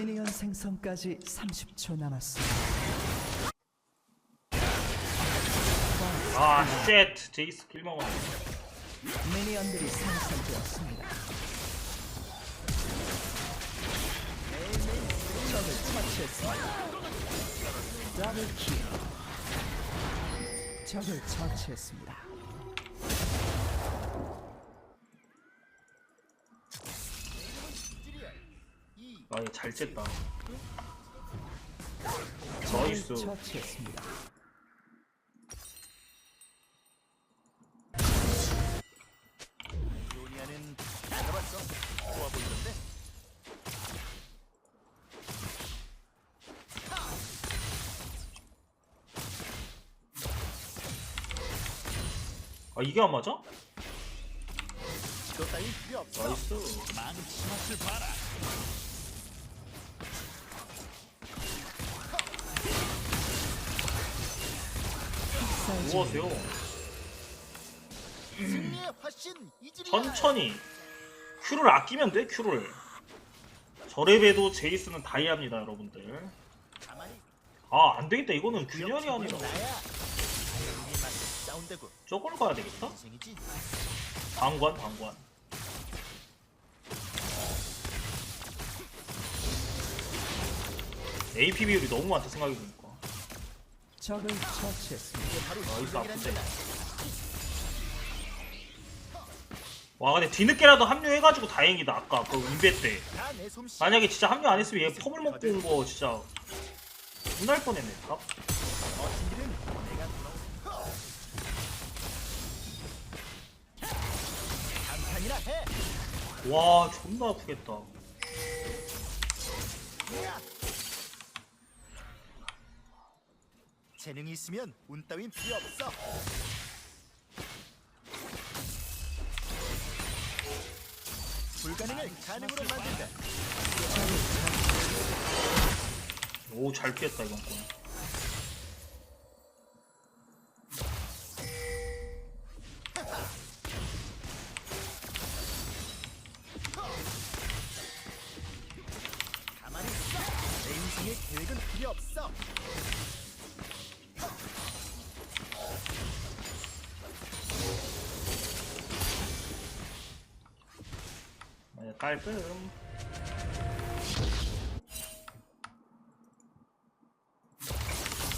미니언 생성까지 30초 남았습니다. 아, 쉣. 제이 스 킬 먹었네. 미니언들이 생성되었습니다. 적을 처치했습니다. 더블 킬. 적을 처치했습니다. 아, 이거 잘. 적을 나이스. 처치했습니다. 좋아. 아, 이게 안 맞아? 너 따위 필요 없어. 나이스. 망치 맛을 봐라. 뭐 하세요? 승리의 화신 이질이야. 천천히. 큐를 아끼면 돼, 큐를. 저랩에도 제이스는 다이아입니다, 여러분들. 아, 안 되겠다. 이거는 균열이 아니라. 저걸 가야 되겠다? 방관, 방관. AP 비율이 너무 많다, 생각해보니까. 적을 처치했습니다. 와, 근데 뒤늦게라도 합류해가지고 다행이다, 아까 그 인베 때. 만약에 진짜 합류 안 했으면 얘 펌을 먹고 온 거 진짜 혼날 뻔했네. 아. 와 존나 아프겠다. 재능이 있으면 운 따윈 필요 없어. 불가능을 가능으로 만든다. 오 잘 피했다 이번 건.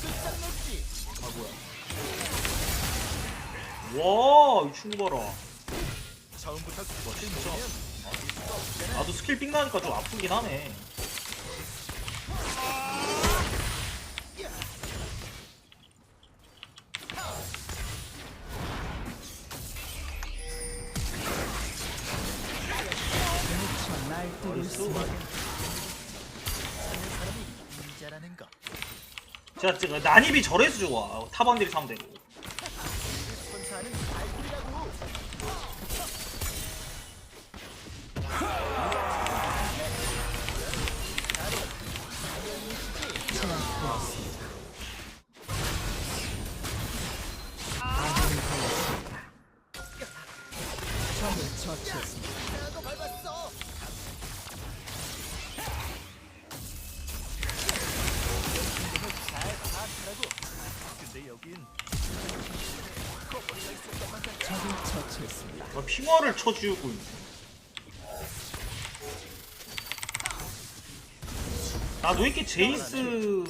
끝장냈지. 아. 와, 이 친구 봐라. 처음부터 진짜. 어쩔 수가 없잖아. 나도 스킬 삥 나니까 좀 아프긴 하네. 제가 제가 난입이 저래서 좋아. 타방들이 상대로. 천 핑화를 쳐주고 있네. 나도 왜 이렇게 제이스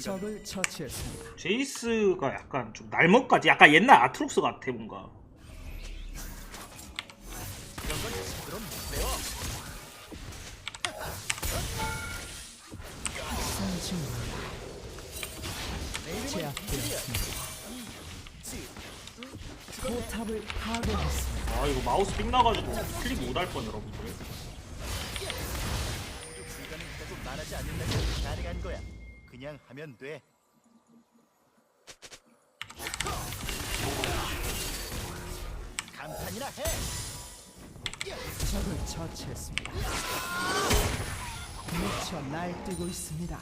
적을 처치했습니다. 제이스가 약간 좀 날먹까지 약간 옛날 아트록스 같아 뭔가 포탑을 파괴했습니다. 아 이거 마우스 삑 나가지고 클릭 못 할 뻔 여러분들 말하지 않는다면 가능한 거야. 그냥 하면 돼. 감탄이나 해. 적을 처치했습니다. 미쳐 날뛰고 있습니다.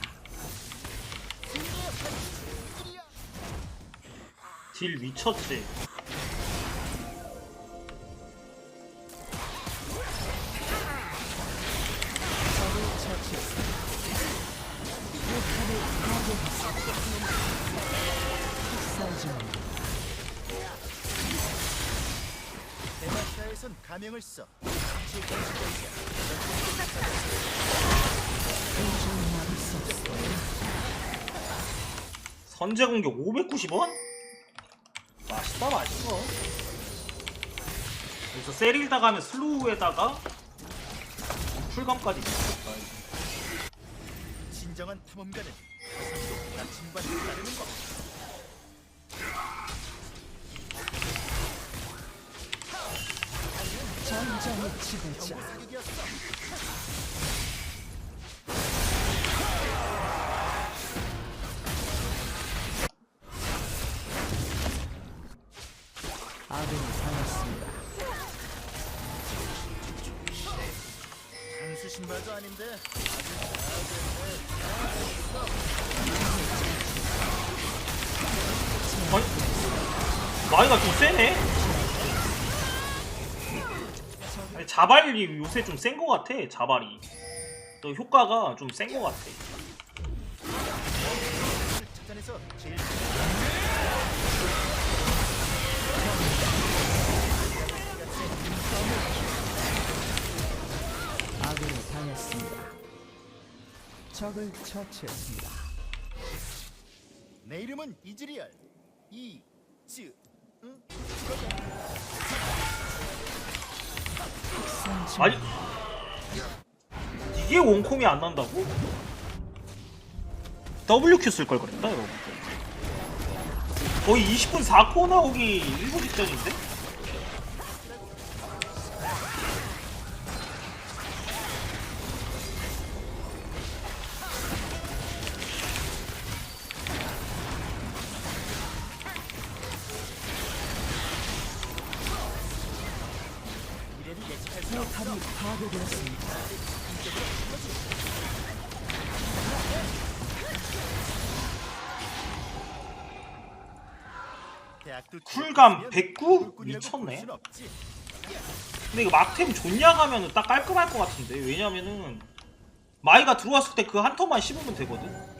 딜 미쳤지 가명을 써. 당시의. 선제 공격 590원? 맛있다 맛있어 여기서 세릴다 가면 슬로우에다가 풀감까지 미쳤다 진정한 탐험가는 화살로 나침반을 따르는 법. 전장의 지배자. 아군이 당했습니다. 강수 신발도 아닌데. 아니 나이가 좀 세네 자발이 요새 좀 센 거 같아 자발이 또 효과가 좀 센 거 같아 아군이 당했습니다. 적을 처치했습니다. 내 이름은 이즈리얼. 이즈. 응? 아니 이게 원콤이 안 난다고? WQ 쓸 걸 그랬다 여러분 거의 20분 4코 나오기 일부 직전인데? 없어. 포탑이 파괴되었습니다. 쿨감 취업했으면 109? 꿀꾼이라고 볼 미쳤네. 근데 이거 막템 좋냐 가면은 딱 깔끔할 것 같은데 왜냐면은 마이가 들어왔을 때 그 한 턴만 씹으면 되거든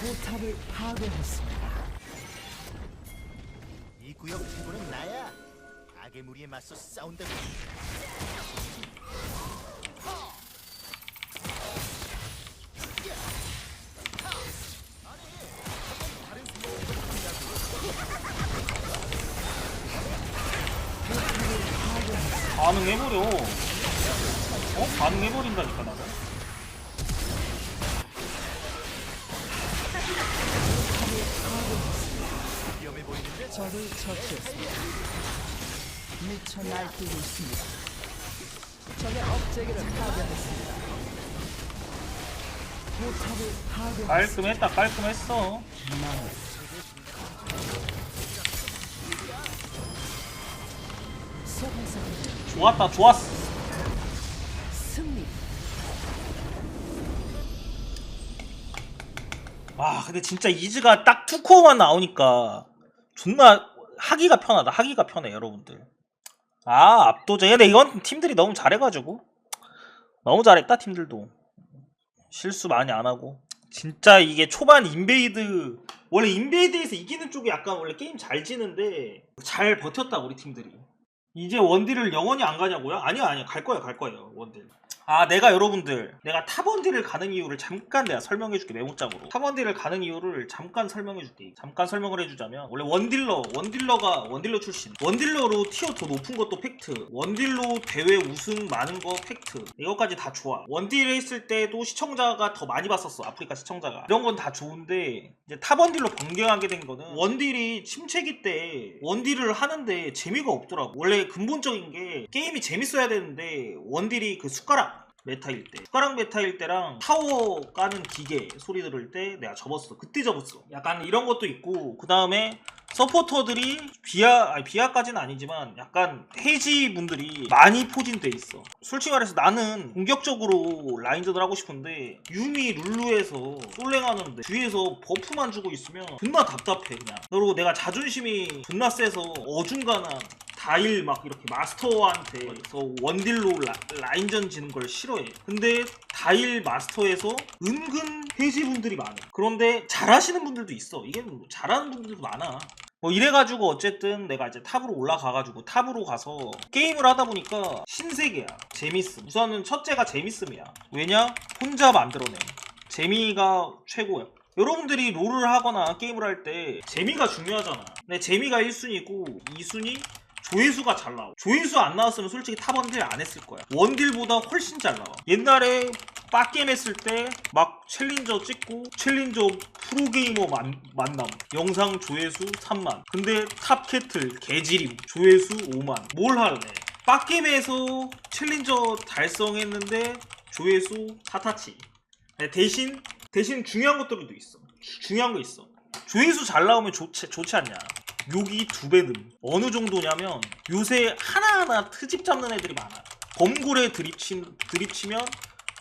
포탑을 파괴했습니다. 이 구역 최고는 나야. 악의 무리에 맞서 싸운다고. 반응해버려 어? 반응해버린다니까 나는 적을 처치했습니다. 미쳐 날뛰고 있습니다. 적의 업체계를 파괴했습니다. 포탑을 파괴했습니다. 깔끔했다 깔끔했어 망을 소환사 좋았다 좋았어. 승리. 와 근데 진짜 이즈가 딱 투코어만 나오니까 존나 하기가 편하다. 하기가 편해 여러분들. 아 압도적 근데 이건 팀들이 너무 잘해가지고. 너무 잘했다 팀들도. 실수 많이 안 하고. 진짜 이게 초반 인베이드 원래 인베이드에서 이기는 쪽이 약간 원래 게임 잘 지는데 잘 버텼다 우리 팀들이 이제 원딜을 영원히 안 가냐고요? 아니요 아니요 갈 거예요 갈 거예요 원딜 아 내가 여러분들 내가 탑원딜을 가는 이유를 잠깐 내가 설명해줄게 메모장으로. 탑원딜을 가는 이유를 잠깐 설명해줄게. 잠깐 설명을 해주자면 원래 원딜러 원딜러가 원딜러 출신. 원딜러로 티어 더 높은 것도 팩트. 원딜로 대회 우승 많은 거 팩트. 이것까지 다 좋아. 원딜 했을 때도 시청자가 더 많이 봤었어 아프리카 시청자가. 이런 건 다 좋은데 이제 탑원딜로 변경하게 된 거는 원딜이 침체기 때 원딜을 하는데 재미가 없더라고. 원래 근본적인 게 게임이 재밌어야 되는데 원딜이 그 숟가락 메타일 때 숟가락 메타일 때랑 타워 까는 기계 소리 들을 때 내가 접었어 그때 접었어 약간 이런 것도 있고 그 다음에 서포터들이 비하 아니 비하까지는 아니지만 약간 해지 분들이 많이 포진돼 있어. 솔직히 말해서 나는 공격적으로 라인전을 하고 싶은데 유미 룰루에서 솔랭하는데 뒤에서 버프만 주고 있으면 존나 답답해 그냥. 그리고 내가 자존심이 존나 세서 어중간한 다일 막 이렇게 마스터한테 서 원딜로 라, 인전 지는 걸 싫어해. 근데 다일 마스터에서 은근 해지분들이 많아. 그런데 잘하시는 분들도 있어. 이게 뭐 잘하는 분들도 많아. 뭐 이래가지고 어쨌든 내가 이제 탑으로 올라가가지고 탑으로 가서 게임을 하다 보니까 신세계야. 재밌음. 우선은 첫째가 재밌음이야. 왜냐? 혼자 만들어내. 재미가 최고야. 여러분들이 롤을 하거나 게임을 할 때 재미가 중요하잖아. 근데 재미가 1순위고 2순위 조회수가 잘 나와. 조회수 안 나왔으면 솔직히 탑원딜 안 했을 거야. 원딜보다 훨씬 잘 나와. 옛날에 빡게임 했을 때 막 챌린저 찍고 챌린저 프로게이머 만, 만남. 영상 조회수 3만. 근데 탑캐틀 개지림. 조회수 5만. 뭘 할래? 빡게임에서 챌린저 달성했는데 조회수 사타치. 네, 대신 대신 중요한 것들도 있어. 주- 중요한 거 있어. 조회수 잘 나오면 좋지, 좋지 않냐 욕이 두 배 는 어느 정도냐면 요새 하나하나 트집 잡는 애들이 많아 범고래 드립친, 드립치면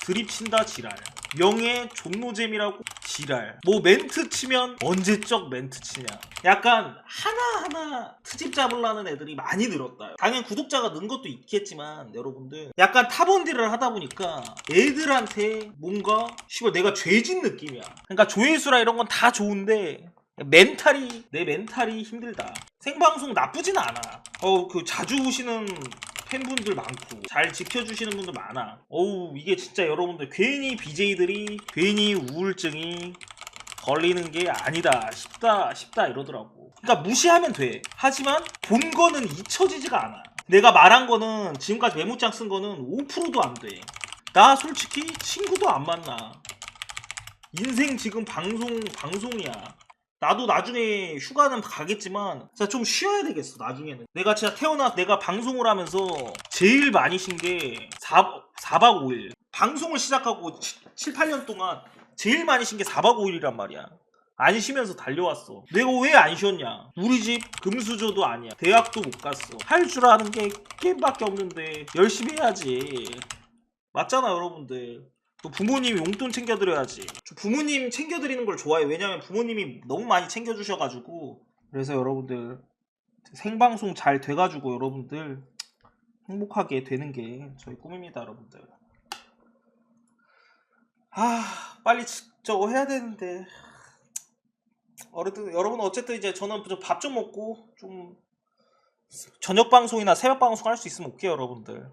드립친다 지랄. 명예 존노잼이라고 지랄. 뭐 멘트 치면 언제적 멘트 치냐. 약간 하나하나 트집 잡으려는 애들이 많이 늘었다. 당연히 구독자가 는 것도 있겠지만 여러분들 약간 탑원딜을 하다 보니까 애들한테 뭔가 씨발 내가 죄진 느낌이야. 그러니까 조회수라 이런 건 다 좋은데 멘탈이 내 멘탈이 힘들다 생방송 나쁘진 않아 어 그 자주 오시는 팬분들 많고 잘 지켜주시는 분들 많아. 어우 이게 진짜 여러분들 괜히 BJ들이 괜히 우울증이 걸리는 게 아니다 싶다 싶다 이러더라고. 그러니까 무시하면 돼. 하지만 본 거는 잊혀지지가 않아. 내가 말한 거는 지금까지 메모장 쓴 거는 5%도 안 돼. 나 솔직히 친구도 안 만나. 인생 지금 방송 방송이야. 나도 나중에 휴가는 가겠지만 진짜 좀 쉬어야 되겠어 나중에는. 내가 진짜 태어나 내가 방송을 하면서 제일 많이 쉰게 4, 4박 5일. 방송을 시작하고 7, 8년 동안 제일 많이 쉰 게 4박 5일이란 말이야. 안 쉬면서 달려왔어. 내가 왜 안 쉬었냐? 우리 집 금수저도 아니야. 대학도 못 갔어. 할 줄 아는 게 게임밖에 없는데 열심히 해야지. 맞잖아 여러분들 또 부모님 용돈 챙겨드려야지. 저 부모님 챙겨드리는 걸 좋아해. 왜냐면 부모님이 너무 많이 챙겨주셔가지고. 그래서 여러분들 생방송 잘 돼가지고 여러분들 행복하게 되는 게 저희 꿈입니다, 여러분들. 아, 빨리 지- 저거 해야 되는데. 어쨌든 여러분 어쨌든 이제 저는 밥좀 먹고 좀 저녁 방송이나 새벽 방송 할 수 있으면 오케이 여러분들.